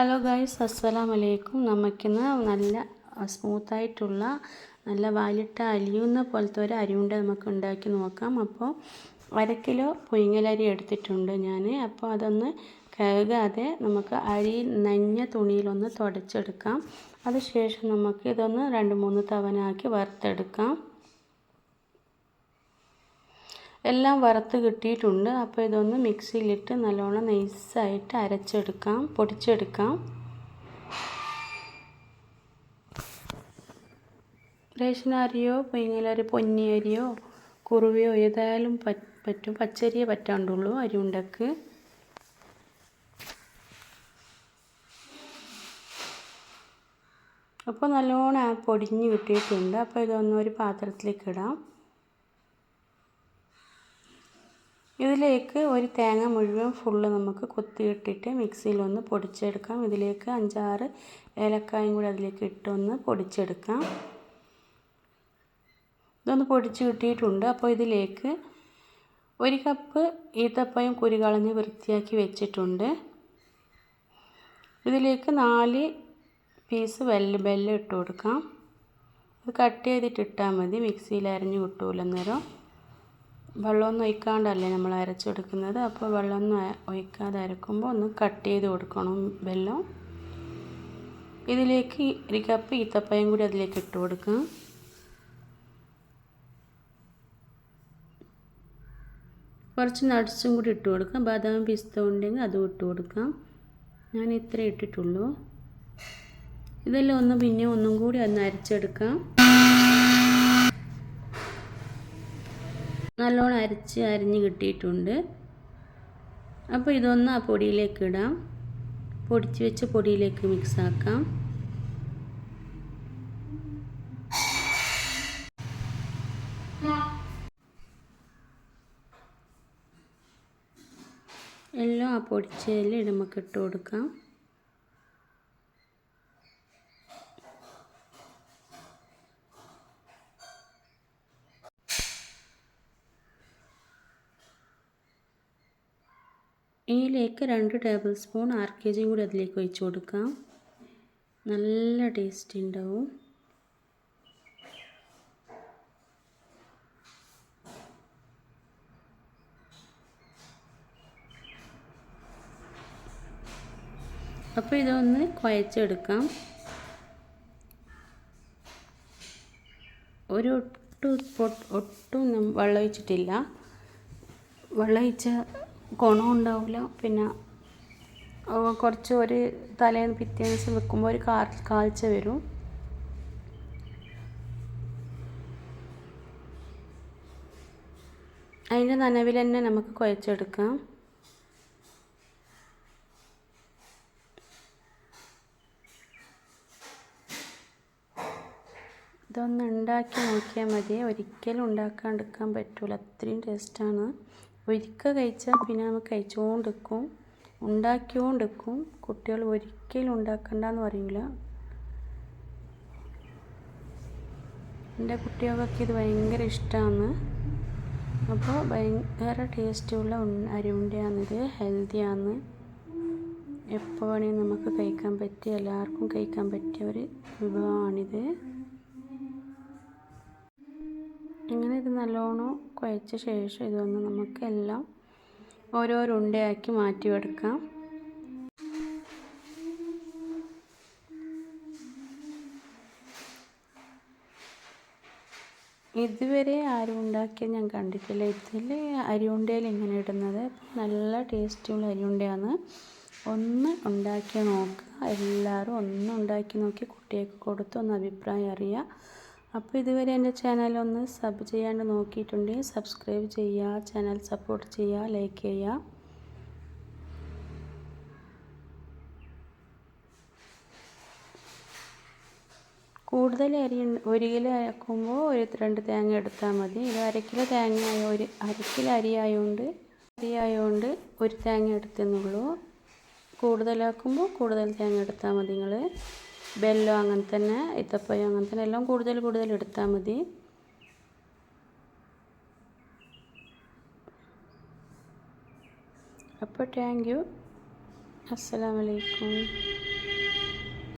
Hello guys അസ്സലാം വലൈക്കും നമുക്കിന്ന് നല്ല സ്മൂത്തായിട്ടുള്ള നല്ല വാലിട്ട അലിയുന്ന പോലത്തെ ഒരു അരിയുണ്ട നമുക്ക് ഉണ്ടാക്കി നോക്കാം. അപ്പോൾ അര കിലോ പുഴുങ്ങലരി എടുത്തിട്ടുണ്ട് ഞാൻ അപ്പോൾ അതൊന്ന് കഴുകാതെ നമുക്ക് അരി നഞ്ഞ തുണിയിലൊന്ന് തുടച്ചെടുക്കാം. അതിനുശേഷം നമുക്ക് ഇതൊന്ന് രണ്ട് മൂന്ന് തവണ ആക്കി വറുത്തെടുക്കാം. എല്ലാം വറുത്ത് കിട്ടിയിട്ടുണ്ട്. അപ്പോൾ ഇതൊന്ന് മിക്സിയിലിട്ട് നല്ലോണം നൈസായിട്ട് അരച്ചെടുക്കാം പൊടിച്ചെടുക്കാം. റേഷൻ അരിയോ പൊയ്ങ്ങലരി പൊന്നിയരിയോ കുറുവയോ ഏതായാലും പറ്റും. പച്ചരിയെ പറ്റാണ്ടുള്ളൂ അരി ഉണ്ടക്ക് അപ്പോൾ നല്ലോണം പൊടിഞ്ഞ് കിട്ടിയിട്ടുണ്ട്. അപ്പോൾ ഇതൊന്നും ഒരു പാത്രത്തിലേക്ക് ഇടാം. ഇതിലേക്ക് ഒരു തേങ്ങ മുഴുവൻ ഫുള്ള് നമുക്ക് കൊത്തിയിട്ടിട്ട് മിക്സിയിലൊന്ന് പൊടിച്ചെടുക്കാം. ഇതിലേക്ക് അഞ്ചാറ് ഏലക്കായും കൂടി അതിലേക്ക് ഇട്ടൊന്ന് പൊടിച്ചെടുക്കാം. ഇതൊന്ന് പൊടിച്ച് കിട്ടിയിട്ടുണ്ട്. അപ്പോൾ ഇതിലേക്ക് ഒരു കപ്പ് ഈത്തപ്പഴം കുരുകളഞ്ഞ് വൃത്തിയാക്കി വെച്ചിട്ടുണ്ട്. ഇതിലേക്ക് നാല് പീസ് വെല്ല ബെല്ലം ഇട്ട് കൊടുക്കാം. അത് കട്ട് ചെയ്തിട്ട് ഇട്ടാൽ മതി. മിക്സിയിൽ അരിഞ്ഞ് കിട്ടൂല അന്നേരം വെള്ളമൊന്നും ഒഴിക്കാണ്ടല്ലേ നമ്മൾ അരച്ചെടുക്കുന്നത്. അപ്പോൾ വെള്ളമൊന്നും ഒഴിക്കാതെ അരക്കുമ്പോൾ ഒന്ന് കട്ട് ചെയ്ത് കൊടുക്കണം വെല്ലം ഇതിലേക്ക് ഒരു കപ്പ് ഈത്തപ്പഴം കൂടി അതിലേക്ക് ഇട്ട് കൊടുക്കാം. കുറച്ച് നട്ട്സും കൂടി ഇട്ട് കൊടുക്കാം. ബാദാം പിസ്ത ഉണ്ടെങ്കിൽ അതും ഇട്ട് കൊടുക്കാം. ഞാൻ ഇത്രേ ഇട്ടിട്ടുള്ളൂ. ഇതെല്ലാം ഒന്ന് പിന്നെ ഒന്നും കൂടി ഒന്ന് അരച്ചെടുക്കാം. നല്ലോണം അരച്ച് അരിഞ്ഞ് കിട്ടിയിട്ടുണ്ട്. അപ്പോൾ ഇതൊന്ന് ആ പൊടിയിലേക്ക് ഇടാം. പൊടിച്ച് വെച്ച പൊടിയിലേക്ക് മിക്സ് ആക്കാം. എല്ലാം ആ പൊടിച്ചതിൽ നമുക്ക് ഇട്ട് കൊടുക്കാം. ഇതിലേക്ക് രണ്ട് ടേബിൾ സ്പൂൺ ആർ കെ ജിയും കൂടി അതിലേക്ക് ഒഴിച്ച് കൊടുക്കാം. നല്ല ടേസ്റ്റ് ഉണ്ടാവും. അപ്പോൾ ഇതൊന്ന് കുഴച്ചെടുക്കാം. ഒരു ഒട്ടും ഒട്ടും വെള്ളം ഒഴിച്ചിട്ടില്ല. ഗുണം ഉണ്ടാവില്ല പിന്നെ കുറച്ച് ഒരു തലേന്ന് പിറ്റേ ദിവസം വെക്കുമ്പോൾ ഒരു കാ കാഴ്ച വരും. അതിന്റെ നനവിൽ തന്നെ നമുക്ക് കുഴച്ചെടുക്കാം. ഇതൊന്ന് ഉണ്ടാക്കി നോക്കിയാൽ മതി. ഒരിക്കലും ഉണ്ടാക്കാണ്ടിരിക്കാൻ പറ്റില്ല അത്രയും ടേസ്റ്റാണ് ഒരിക്കൽ കഴിച്ചാൽ പിന്നെ നമുക്ക് കഴിച്ചുകൊണ്ടിരിക്കും ഉണ്ടാക്കിക്കൊണ്ടിരിക്കും കുട്ടികൾ ഒരിക്കലും ഉണ്ടാക്കണ്ടെന്ന് പറയില്ല എന്റെ കുട്ടികൾക്കൊക്കെ ഇത് ഭയങ്കര ഇഷ്ടമാണ് അപ്പോൾ ഭയങ്കര ടേസ്റ്റുള്ള അരിയുണ്ടയാണിത് ഹെൽത്തിയാണ് എപ്പോൾ വേണമെങ്കിലും നമുക്ക് കഴിക്കാൻ പറ്റിയ എല്ലാവർക്കും കഴിക്കാൻ പറ്റിയ ഒരു വിഭവമാണിത്. ഇങ്ങനെ ഇത് നല്ലോണം കുഴച്ച ശേഷം ഇതൊന്ന് നമുക്ക് എല്ലാം ഓരോരോ ഉണ്ടയാക്കി മാറ്റിയെടുക്കാം. ഇതുവരെ ആരും ഉണ്ടാക്കിയ ഞാൻ കണ്ടിട്ടില്ല. ഇതിൽ അരിയുണ്ടയിൽ ഇങ്ങനെ ഇടുന്നത് നല്ല ടേസ്റ്റുള്ള അരിയുണ്ടയാണ്. ഒന്ന് ഉണ്ടാക്കി നോക്കുക. എല്ലാവരും ഒന്ന് ഉണ്ടാക്കി നോക്കി കുട്ടികൾക്ക് കൊടുത്ത് ഒന്ന് അഭിപ്രായം അറിയുക. അപ്പോൾ ഇതുവരെ എന്റെ ചാനൽ ഒന്ന് സബ് ചെയ്യാണ്ട് നോക്കിയിട്ടുണ്ടെങ്കിൽ സബ്സ്ക്രൈബ് ചെയ്യുക ചാനൽ സപ്പോർട്ട് ചെയ്യുക ലൈക്ക് ചെയ്യുക. കൂടുതൽ അരി ഒരു കിലോ അരക്കുമ്പോൾ ഒരു രണ്ട് തേങ്ങ എടുത്താൽ മതി. ഇത് അരക്കിലോ കിലോ തേങ്ങ ആയ ഒരു അരക്കിലോ കിലോ അരി ആയതുകൊണ്ട് അരി ആയതുകൊണ്ട് ഒരു തേങ്ങ എടുത്തെന്നുള്ളൂ കൂടുതലാക്കുമ്പോൾ കൂടുതൽ തേങ്ങ എടുത്താൽ മതി നിങ്ങൾ ബെല്ലോ അങ്ങനെ തന്നെ ഇത്തപ്പഴം അങ്ങനെ തന്നെ എല്ലാം കൂടുതൽ കൂടുതൽ എടുത്താൽ മതി. അപ്പോൾ താങ്ക് യു അസ്സലാമലൈക്കും